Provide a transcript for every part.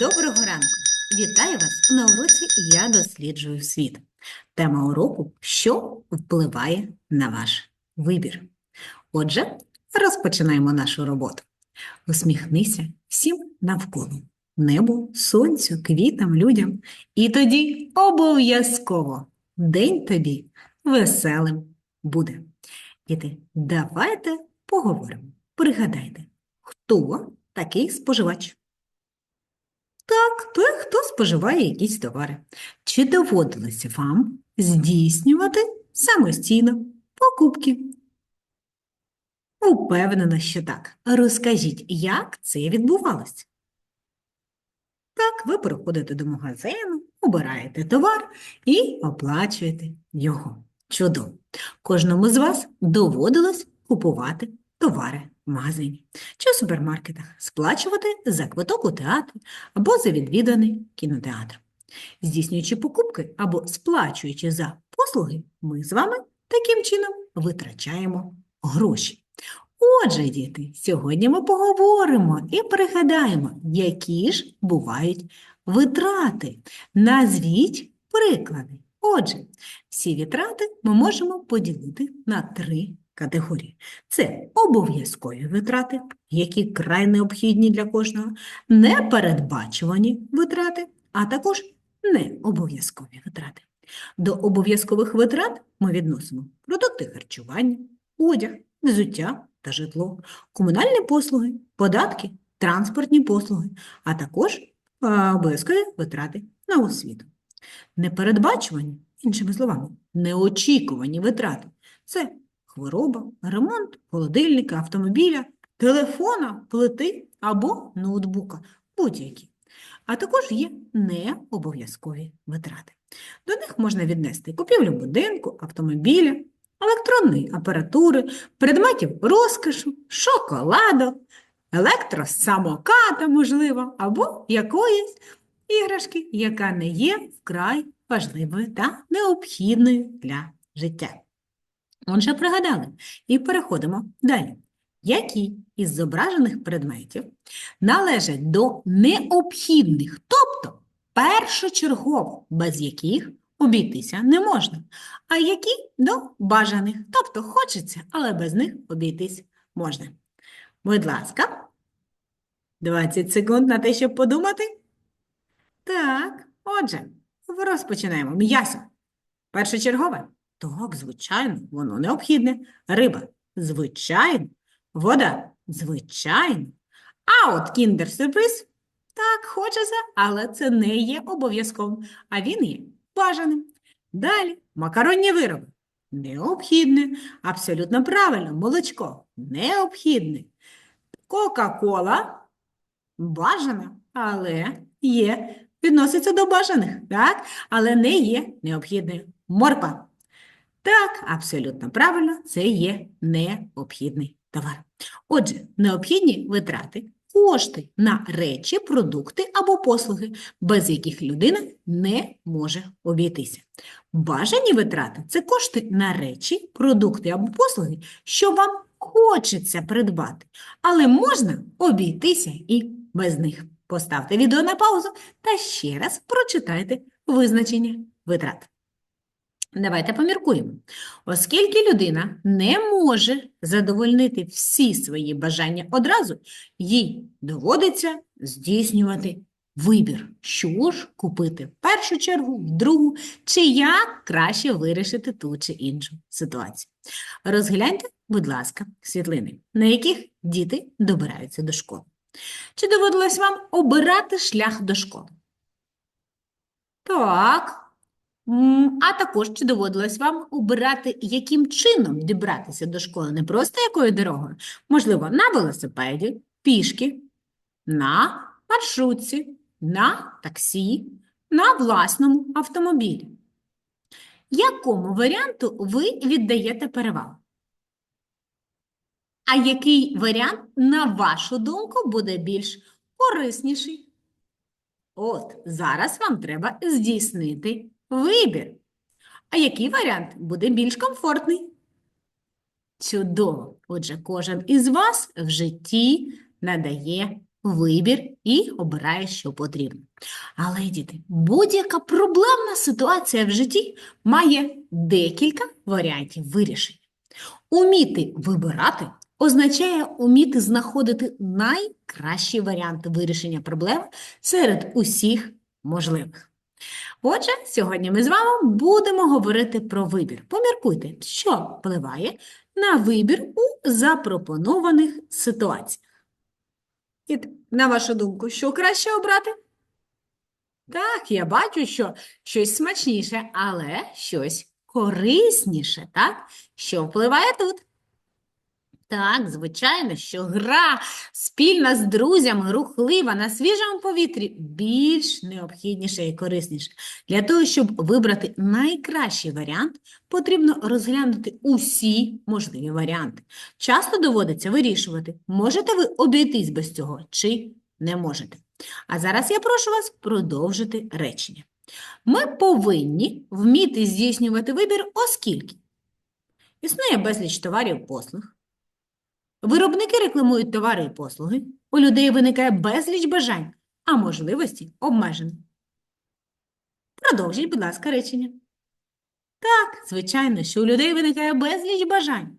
Доброго ранку! Вітаю вас на уроці Я досліджую світ. Тема уроку Що впливає на ваш вибір? Отже, розпочинаємо нашу роботу. Усміхнися всім навколо небу, сонцю, квітам, людям. І тоді обов'язково день тобі веселим буде. Діти, давайте поговоримо. Пригадайте, хто такий споживач? Так, той, хто споживає якісь товари. Чи доводилося вам здійснювати самостійно покупки? Упевнена, що так. Розкажіть, як це відбувалося? Так, ви приходите до магазину, обираєте товар і оплачуєте його. Чудово! Кожному з вас доводилось купувати товари в магазині чи в супермаркетах, сплачувати за квиток у театр або за відвіданий кінотеатр. Здійснюючи покупки або сплачуючи за послуги, ми з вами таким чином витрачаємо гроші. Отже, діти, сьогодні ми поговоримо і пригадаємо, які ж бувають витрати. Назвіть приклади. Отже, всі витрати ми можемо поділити на три категорії. Це обов'язкові витрати, які край необхідні для кожного, непередбачувані витрати, а також необов'язкові витрати. До обов'язкових витрат ми відносимо продукти харчування, одяг, взуття та житло, комунальні послуги, податки, транспортні послуги, а також обов'язкові витрати на освіту. Непередбачувані, іншими словами, неочікувані витрати це хвороба, ремонт холодильника, автомобіля, телефона, плити або ноутбука, будь-які. А також є необов'язкові витрати. До них можна віднести купівлю будинку, автомобіля, електронної апаратури, предметів розкошу, шоколадок, електросамоката, можливо, або якоїсь іграшки, яка не є вкрай важливою та необхідною для життя. Отже, пригадали і переходимо далі. Які із зображених предметів належать до необхідних, тобто першочергово, без яких обійтися не можна, а які до бажаних, тобто хочеться, але без них обійтись можна. Будь ласка, 20 секунд на те, щоб подумати. Так, отже, розпочинаємо. М'ясо. Першочергове. Так, звичайно, воно необхідне. Риба. Звичайно. Вода. Звичайно. А от кіндер-сюрприз. Так, хочеться, але це не є обов'язковим, а він є бажаним. Далі макаронні вироби. Необхідне. Абсолютно правильно. Молочко. Необхідне. Кока-кола. Бажана, але є, відноситься до бажаних, так? Але не є необхідною. Морква. Так, абсолютно правильно, це є необхідний товар. Отже, необхідні витрати кошти на речі, продукти або послуги, без яких людина не може обійтися. Бажані витрати це кошти на речі, продукти або послуги, що вам хочеться придбати, але можна обійтися і без них. Поставте відео на паузу та ще раз прочитайте визначення витрат. Давайте поміркуємо. Оскільки людина не може задовольнити всі свої бажання одразу, їй доводиться здійснювати вибір, що ж купити в першу чергу, в другу, чи як краще вирішити ту чи іншу ситуацію. Розгляньте, будь ласка, світлини, на яких діти добираються до школи. Чи доводилось вам обирати шлях до школи? Так. А також чи доводилось вам обирати, яким чином дібратися до школи? Не просто якою дорогою? Можливо, на велосипеді, пішки, на маршрутці, на таксі, на власному автомобілі. Якому варіанту ви віддаєте перевагу? А який варіант, на вашу думку, буде більш корисніший? От, зараз вам треба здійснити вибір. А який варіант буде більш комфортний? Чудово! Отже, кожен із вас в житті надає вибір і обирає, що потрібно. Але, діти, будь-яка проблемна ситуація в житті має декілька варіантів вирішення. Уміти вибирати означає уміти знаходити найкращі варіанти вирішення проблем серед усіх можливих. Отже, сьогодні ми з вами будемо говорити про вибір. Поміркуйте, що впливає на вибір у запропонованих ситуаціях. І на вашу думку, що краще обрати? Так, я бачу, що щось смачніше, але щось корисніше, так? Що впливає тут? Так, звичайно, що гра спільна з друзями, рухлива на свіжому повітрі більш необхідніша і корисніша. Для того, щоб вибрати найкращий варіант, потрібно розглянути усі можливі варіанти. Часто доводиться вирішувати, можете ви обійтись без цього чи не можете. А зараз я прошу вас продовжити речення. Ми повинні вміти здійснювати вибір, оскільки існує безліч товарів послуг. Виробники рекламують товари і послуги, у людей виникає безліч бажань, а можливості обмежені. Продовжіть, будь ласка, речення. Так, звичайно, що у людей виникає безліч бажань,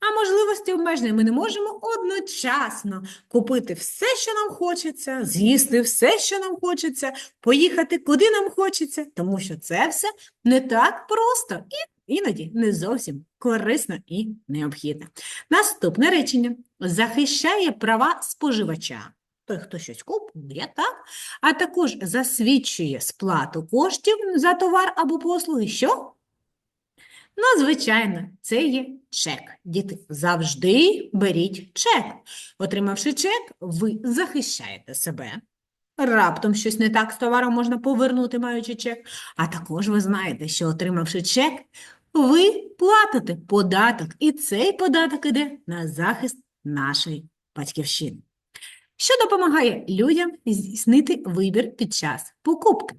а можливості обмежені. Ми не можемо одночасно купити все, що нам хочеться, з'їсти все, що нам хочеться, поїхати куди нам хочеться, тому що це все не так просто і іноді не зовсім корисно і необхідно. Наступне речення захищає права споживача. Той, хто щось купує, так? А також засвідчує сплату коштів за товар або послуги. Що? Ну, звичайно, це є чек. Діти, завжди беріть чек. Отримавши чек, ви захищаєте себе. Раптом щось не так з товаром можна повернути, маючи чек. А також ви знаєте, що отримавши чек, ви платите податок, і цей податок іде на захист нашої батьківщини. Що допомагає людям здійснити вибір під час покупки?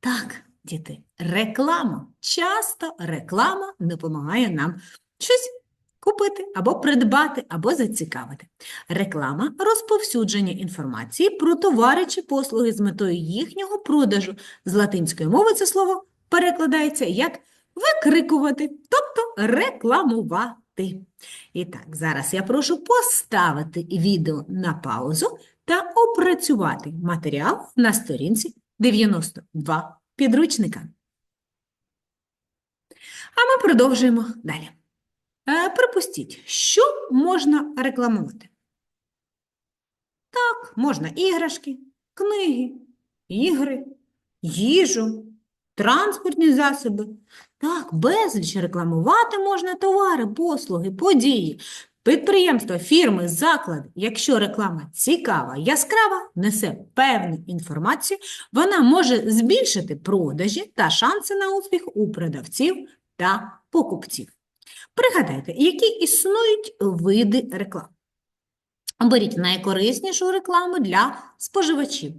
Так, діти, реклама. Часто реклама допомагає нам щось купити або придбати, або зацікавити. Реклама розповсюдження інформації про товари чи послуги з метою їхнього продажу. З латинської мови це слово перекладається як викрикувати, тобто рекламувати. І так, зараз я прошу поставити відео на паузу та опрацювати матеріал на сторінці 92 підручника. А ми продовжуємо далі. Е, Припустіть, що можна рекламувати? Так, можна іграшки, книги, ігри, їжу, транспортні засоби. Так, безліч рекламувати можна товари, послуги, події, підприємства, фірми, заклади. Якщо реклама цікава, яскрава, несе певну інформацію, вона може збільшити продажі та шанси на успіх у продавців та покупців. Пригадайте, які існують види реклам. Оберіть найкориснішу рекламу для споживачів.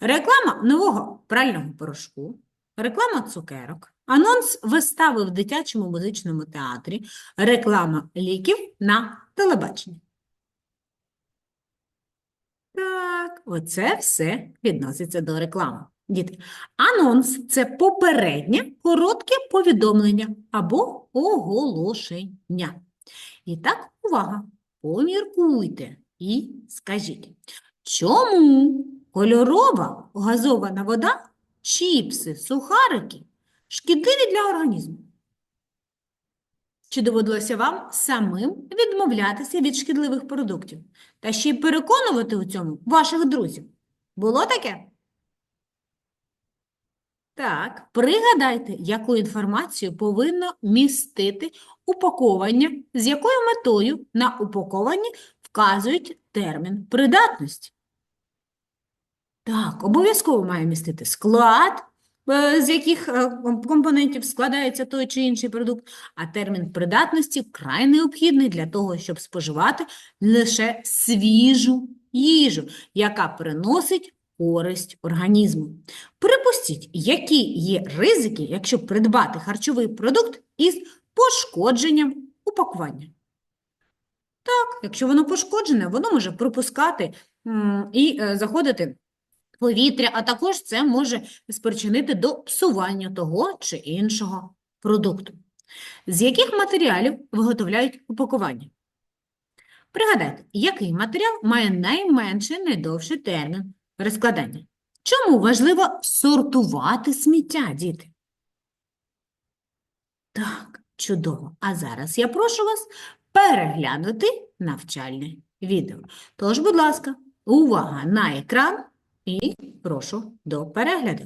Реклама нового прального порошку, реклама цукерок, анонс вистави в дитячому музичному театрі, реклама ліків на телебаченні. Так, оце все відноситься до реклами. Діти, анонс – це попереднє коротке повідомлення або оголошення. І так, увага, поміркуйте і скажіть, чому кольорова газована вода, чіпси, сухарики шкідливі для організму? Чи доводилося вам самим відмовлятися від шкідливих продуктів та ще й переконувати у цьому ваших друзів? Було таке? Так, пригадайте, яку інформацію повинно містити упаковання, з якою метою на упакованні вказують термін придатності. Так, обов'язково має містити склад, е, з яких е, компонентів складається той чи інший продукт, а термін придатності вкрай необхідний для того, щоб споживати лише свіжу їжу, яка приносить користь організму. Припустіть, які є ризики, якщо придбати харчовий продукт із пошкодженням упакування. Так, якщо воно пошкоджене, воно може пропускати і е, заходити повітря, а також це може спричинити до псування того чи іншого продукту. З яких матеріалів виготовляють упакування? Пригадайте, який матеріал має найменший, найдовший термін розкладання? Чому важливо сортувати сміття, діти? Так, чудово. А зараз я прошу вас переглянути навчальне відео. Тож, будь ласка, увага на екран і прошу до перегляду.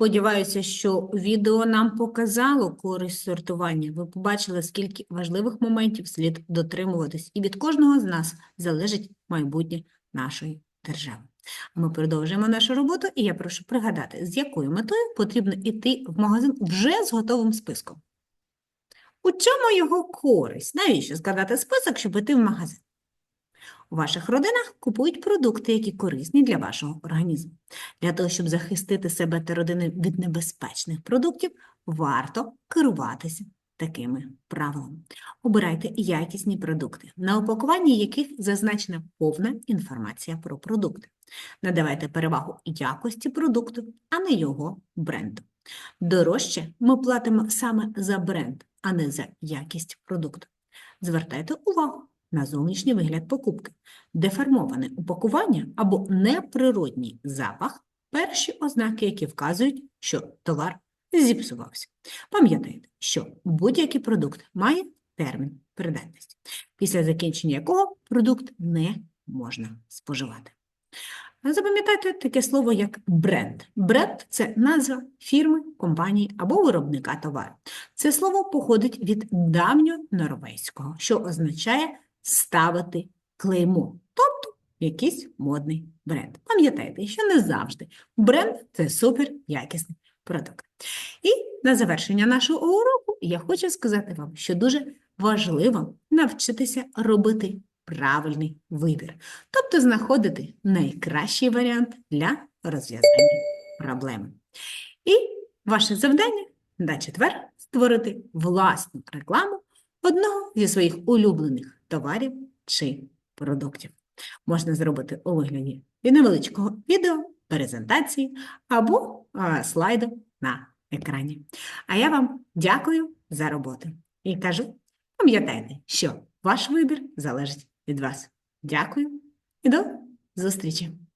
Сподіваюся, що відео нам показало користь сортування. Ви побачили, скільки важливих моментів слід дотримуватись, і від кожного з нас залежить майбутнє нашої держави. Ми продовжуємо нашу роботу, і я прошу пригадати, з якою метою потрібно йти в магазин вже з готовим списком. У чому його користь? Навіщо складати список, щоб йти в магазин? У ваших родинах купують продукти, які корисні для вашого організму. Для того, щоб захистити себе та родини від небезпечних продуктів, варто керуватися такими правилами. Обирайте якісні продукти, на упакуванні яких зазначена повна інформація про продукти. Надавайте перевагу якості продукту, а не його бренду. Дорожче ми платимо саме за бренд, а не за якість продукту. Звертайте увагу на зовнішній вигляд покупки. Деформоване упакування або неприродній запах – перші ознаки, які вказують, що товар зіпсувався. Пам'ятайте, що будь-який продукт має термін придатності, після закінчення якого продукт не можна споживати. Запам'ятайте таке слово, як бренд. Бренд – це назва фірми, компанії або виробника товару. Це слово походить від давньонорвезького, що означає ставити клеймо, тобто якийсь модний бренд. Пам'ятайте, що не завжди бренд це супер якісний продукт. І на завершення нашого уроку я хочу сказати вам, що дуже важливо навчитися робити правильний вибір, тобто знаходити найкращий варіант для розв'язання проблеми. І ваше завдання на четвер створити власну рекламу одного зі своїх улюблених товарів чи продуктів. Можна зробити у вигляді невеличкого відео, презентації або слайду на екрані. А я вам дякую за роботу і кажу, пам'ятайте, що ваш вибір залежить від вас. Дякую і до зустрічі!